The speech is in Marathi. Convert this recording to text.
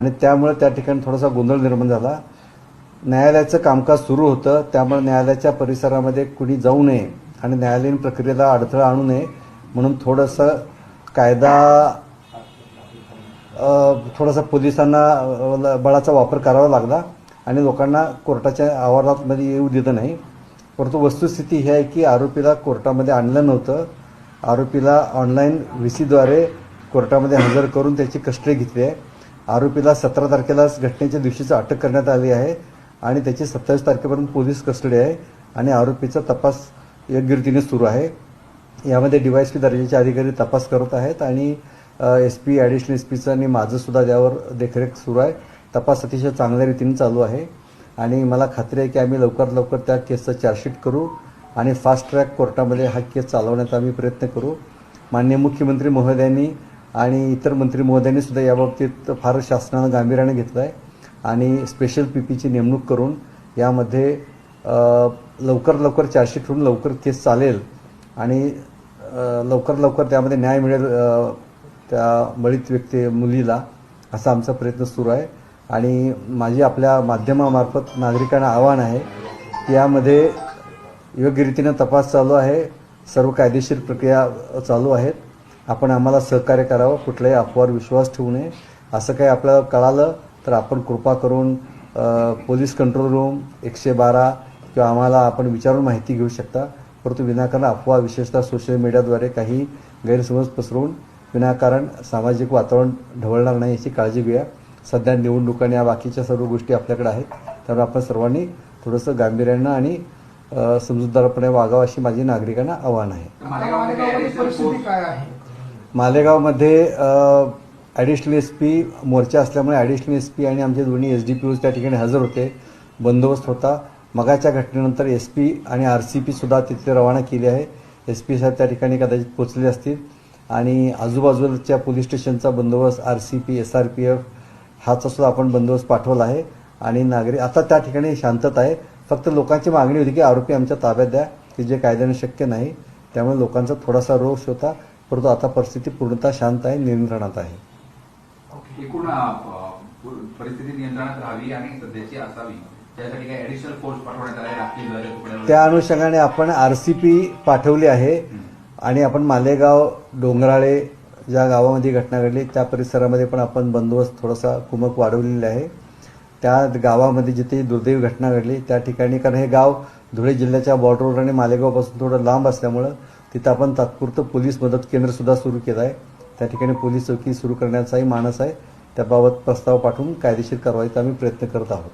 आणि त्यामुळे त्या ठिकाणी थोडासा गोंधळ निर्माण झाला. न्यायालयाचं कामकाज सुरू होतं. त्यामुळे न्यायालयाच्या परिसरामध्ये कुणी जाऊ नये आणि न्यायालयीन प्रक्रियेला अडथळा आणू नये म्हणून थोडंसं कायदा थोडासा पोलिसांना बळाचा वापर करावा लागला आणि लोकांना कोर्टाच्या आवारामध्ये येऊ दिलं नाही. परंतु वस्तुस्थिती ही आहे की आरोपीला कोर्टामध्ये आणलं नव्हतं. आरोपीला ऑनलाईन व्ही सीद्वारे कोर्टामध्ये हजर करून त्याची कस्टडी घेतली आहे. आरोपीला सतरा तारखेलाच घटनेच्या दिवशीच अटक करण्यात आली आहे आणि त्याची सत्तावीस तारखेपर्यंत पोलीस कस्टडी आहे आणि आरोपीचा तपास योग्य रीतीने सुरू आहे. यामध्ये डीवायएसपी दर्जाचे अधिकारी तपास करत आहेत आणि एस पी ॲडिशनल एस पीचं आणि माझं सुद्धा त्यावर देखरेख सुरू आहे. तपास अतिशय चांगल्या रीतीने चालू आहे आणि मला खात्री आहे की आम्ही लवकरात लवकर त्या केसचं चार्जशीट करू आणि फास्ट ट्रॅक कोर्टामध्ये हा केस चालवण्याचा आम्ही प्रयत्न करू. माननीय मुख्यमंत्री महोदयांनी आणि इतर मंत्री महोदयांनी सुद्धा याबाबतीत फार शासनानं गांभीर्याने घेतलं आहे आणि स्पेशल पी पीची नेमणूक करून यामध्ये लवकर लवकर चार्जशीट होऊन लवकर केस चालेल आणि लवकर लवकर त्यामध्ये न्याय मिळेल त्या बळीत व्यक्ती मुलीला असा आमचा प्रयत्न सुरू आहे. आणि माझी आपल्या माध्यमामार्फत नागरिकांना आव्हान आहे की यामध्ये योग्य रीतीनं तपास चालू आहे. सर्व कायदेशीर प्रक्रिया चालू आहेत. आपण आम्हाला सहकार्य करावं कुठल्याही अफवावर विश्वास ठेवू नये. असं काही आपल्याला कळालं तर आपण कृपा करून पोलीस कंट्रोल रूम एकशे बारा किंवा आम्हाला आपण विचारून माहिती घेऊ शकता. परंतु विनाकारण अफवा विशेषतः सोशल मीडियाद्वारे काही गैरसमज पसरवून विनाकारण सामाजिक वातावरण ढवळणार नाही याची काळजी घेऊया. सध्या निवडणुका आणि या बाकीच्या सर्व गोष्टी आपल्याकडे आहेत. त्यामुळे आपण सर्वांनी थोडंसं गांभीर्यानं आणि समजूतदारपणे वागावं अशी माझी नागरिकांना आव्हान आहे? मालेगावमध्ये ॲडिशनल एस पी मोर्चा असल्यामुळे ॲडिशनल एस पी आणि आमचे दोन्ही एस डी पी ओज त्या ठिकाणी हजर होते. बंदोबस्त होता. मगाच्या घटनेनंतर एस पी आणि आर सी पी सुद्धा तिथे रवाना केली आहे. एस पी साहेब त्या ठिकाणी कदाचित पोचले असतील. आणि आजूबाजूच्या पोलीस स्टेशनचा बंदोबस्त R C P S R P F हाचा सुद्धा आपण बंदोबस्त पाठवला आहे. आणि नागरिक आता त्या ठिकाणी शांतता आहे. फक्त लोकांची मागणी होती की आरोपी आमच्या ताब्यात द्या की जे कायद्याने शक्य नाही. त्यामुळे लोकांचा थोडासा रोष होता. परंतु आता परिस्थिती पूर्णतः शांत आहे नियंत्रणात आहे. एकूण परिस्थिती नियंत्रणात राहावी आणि सध्याची असावी. त्या अनुषंगाने आपण आर सी पी पाठवली आहे आणि आपण मालेगाव डोंगराळे ज्या गावामध्ये घटना घडली त्या परिसरामध्ये पण आपण बंदोबस्त थोडासा कुमक वाढवलेला आहे. त्या गावामध्ये जिथे दुर्दैवी घटना घडली त्या ठिकाणी कारण हे गाव धुळे जिल्ह्याच्या बॉर्डरवर आणि मालेगावपासून थोडं लांब असल्यामुळं तिथं आपण तात्पुरतं पोलीस मदत केंद्र सुद्धा सुरू केलं आहे. त्या ठिकाणी पोलीस चौकी सुरू करण्याचाही मानस आहे. त्याबाबत प्रस्ताव पाठवून कायदेशीर कारवाईचा आम्ही प्रयत्न करत आहोत.